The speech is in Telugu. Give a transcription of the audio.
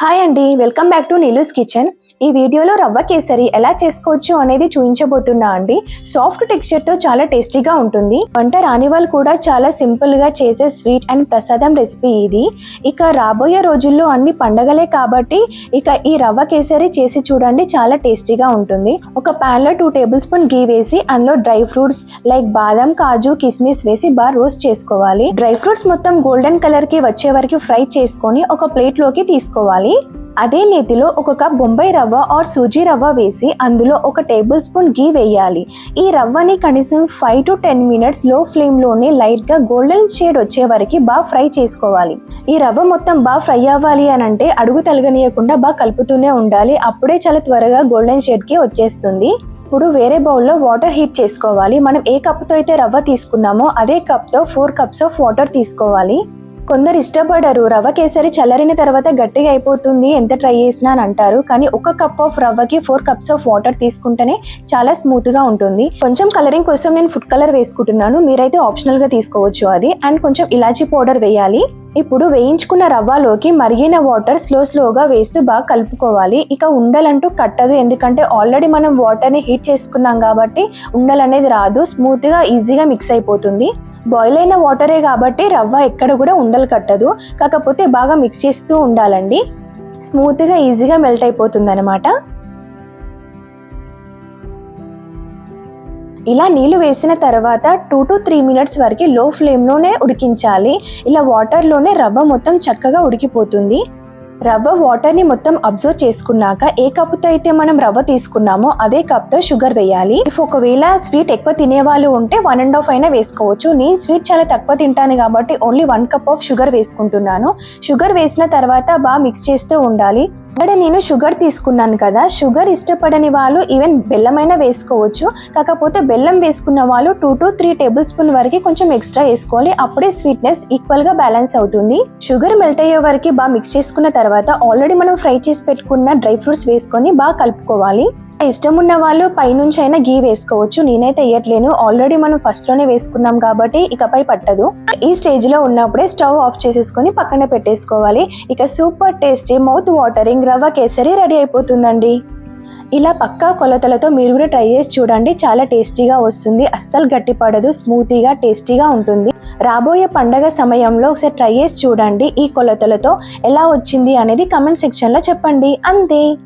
హాయ్ అండి welcome back to Neelu's kitchen ఈ వీడియోలో రవ్వ కేసరి ఎలా చేసుకోవచ్చు అనేది చూపించబోతున్నా అండి సాఫ్ట్ టెక్స్చర్తో చాలా టేస్టీగా ఉంటుంది. వంట రాని వాళ్ళు కూడా చాలా సింపుల్గా చేసే స్వీట్ అండ్ ప్రసాదం రెసిపీ ఇది. ఇక రాబోయే రోజుల్లో అన్ని పండగలే కాబట్టి ఇక ఈ రవ్వ కేసరి చేసి చూడండి చాలా టేస్టీగా ఉంటుంది. ఒక ప్యాన్లో టూ టేబుల్ స్పూన్ గీ వేసి అందులో డ్రై ఫ్రూట్స్ లైక్ బాదం కాజు కిస్మిస్ వేసి బాగా రోస్ట్ చేసుకోవాలి. డ్రై ఫ్రూట్స్ మొత్తం గోల్డెన్ కలర్కి వచ్చే వరకు ఫ్రై చేసుకొని ఒక ప్లేట్లోకి తీసుకొని అదే నేతిలో ఒక కప్ బొంబాయి రవ్వ ఆర్ సూజీ రవ్వ వేసి అందులో ఒక టేబుల్ స్పూన్ గీ వేయాలి. ఈ రవ్వని కనీసం ఫైవ్ టు టెన్ మినిట్స్లో ఫ్లేమ్లోనే లైట్గా గోల్డెన్ షేడ్ వచ్చే వరకు బాగా ఫ్రై చేసుకోవాలి. ఈ రవ్వ మొత్తం బాగా ఫ్రై అవ్వాలి అని అంటే అడుగు తలగనీయకుండా బాగా కలుపుతూనే ఉండాలి. అప్పుడే చాలా త్వరగా గోల్డెన్ షేడ్కి వచ్చేస్తుంది. ఇప్పుడు వేరే బౌల్లో వాటర్ హీట్ చేసుకోవాలి. మనం ఏ కప్తో అయితే రవ్వ తీసుకున్నామో అదే కప్తో ఫోర్ కప్స్ ఆఫ్ వాటర్ తీసుకోవాలి. కొందరు ఇష్టపడరు. రవ్వ కేసరి చల్లరిన తర్వాత గట్టిగా అయిపోతుంది. ఎంత ట్రై చేసినా అని అంటారు. కానీ ఒక కప్ ఆఫ్ రవ్వకి ఫోర్ కప్స్ ఆఫ్ వాటర్ తీసుకుంటేనే చాలా స్మూత్గా ఉంటుంది. కొంచెం కలరింగ్ కోసం నేను ఫుడ్ కలర్ వేసుకుంటున్నాను. మీరైతే ఆప్షనల్గా తీసుకోవచ్చు అది. అండ్ కొంచెం ఇలాచీ పౌడర్ వేయాలి. ఇప్పుడు వేయించుకున్న రవ్వలోకి మరిగిన వాటర్ స్లో స్లోగా వేస్తూ బాగా కలుపుకోవాలి. ఇక ఉండలంటూ కట్టదు. ఎందుకంటే ఆల్రెడీ మనం వాటర్ని హీట్ చేసుకున్నాం కాబట్టి ఉండలు అనేది రాదు. స్మూత్గా ఈజీగా మిక్స్ అయిపోతుంది. బాయిల్ అయిన వాటరే కాబట్టి రవ్వ ఎక్కడ కూడా ఉండలు కట్టదు. కాకపోతే బాగా మిక్స్ చేస్తూ ఉండాలండి. స్మూత్గా ఈజీగా మెల్ట్ అయిపోతుంది అనమాట ఇలా నీళ్ళు వేసిన తర్వాత టూ టు త్రీ మినిట్స్ వరకు లో ఫ్లేమ్లోనే ఉడికించాలి. ఇలా వాటర్లోనే రవ్వ మొత్తం చక్కగా ఉడికిపోతుంది. రవ్వ వాటర్ని మొత్తం అబ్జర్వ్ చేసుకున్నాక ఏ కప్పుతో అయితే మనం రవ్వ తీసుకున్నామో అదే కప్తో షుగర్ వేయాలి. ఇఫ్ ఒకవేళ స్వీట్ ఎక్కువ తినే వాళ్ళు ఉంటే వన్ అండ్ హాఫ్ అయినా వేసుకోవచ్చు. నేను స్వీట్ చాలా తక్కువ తింటాను కాబట్టి only one cup of sugar వేసుకుంటున్నాను. షుగర్ వేసిన తర్వాత బాగా మిక్స్ చేస్తూ ఉండాలి. ఇక్కడ నేను షుగర్ తీసుకున్నాను కదా. షుగర్ ఇష్టపడని వాళ్ళు ఈవెన్ బెల్లమైనా వేసుకోవచ్చు. కాకపోతే బెల్లం వేసుకున్న వాళ్ళు two to three tablespoon వరకు కొంచెం ఎక్స్ట్రా వేసుకోవాలి. అప్పుడే స్వీట్నెస్ ఈక్వల్గా బ్యాలెన్స్ అవుతుంది. షుగర్ మెల్ట్ అయ్యే వరకు బాగా మిక్స్ చేసుకున్న తర్వాత ఆల్రెడీ మనం ఫ్రై చేసి పెట్టుకున్న డ్రై ఫ్రూట్స్ వేసుకొని బాగా కలుపుకోవాలి. ఇష్టం ఉన్న వాళ్ళు పైనుంచి అయినా గీ వేసుకోవచ్చు. నేనైతే వేయట్లేను. ఆల్రెడీ మనం ఫస్ట్లోనే వేసుకున్నాం కాబట్టి ఇకపై పట్టదు. ఈ స్టేజ్లో ఉన్నప్పుడే స్టవ్ ఆఫ్ చేసేసుకుని పక్కన పెట్టేసుకోవాలి. ఇక సూపర్ టేస్టీ మౌత్ వాటరింగ్ రవ్వ కేసరి రెడీ అయిపోతుందండి. ఇలా పక్కా కొలతలతో మీరు కూడా ట్రై చేసి చూడండి. చాలా టేస్టీగా వస్తుంది. అస్సలు గట్టిపడదు స్మూతీగా టేస్టీగా ఉంటుంది. రాబోయే పండగ సమయంలో ఒకసారి ట్రై చేసి చూడండి. ఈ కొలతలతో ఎలా వచ్చింది అనేది కమెంట్ సెక్షన్లో చెప్పండి. అంతే.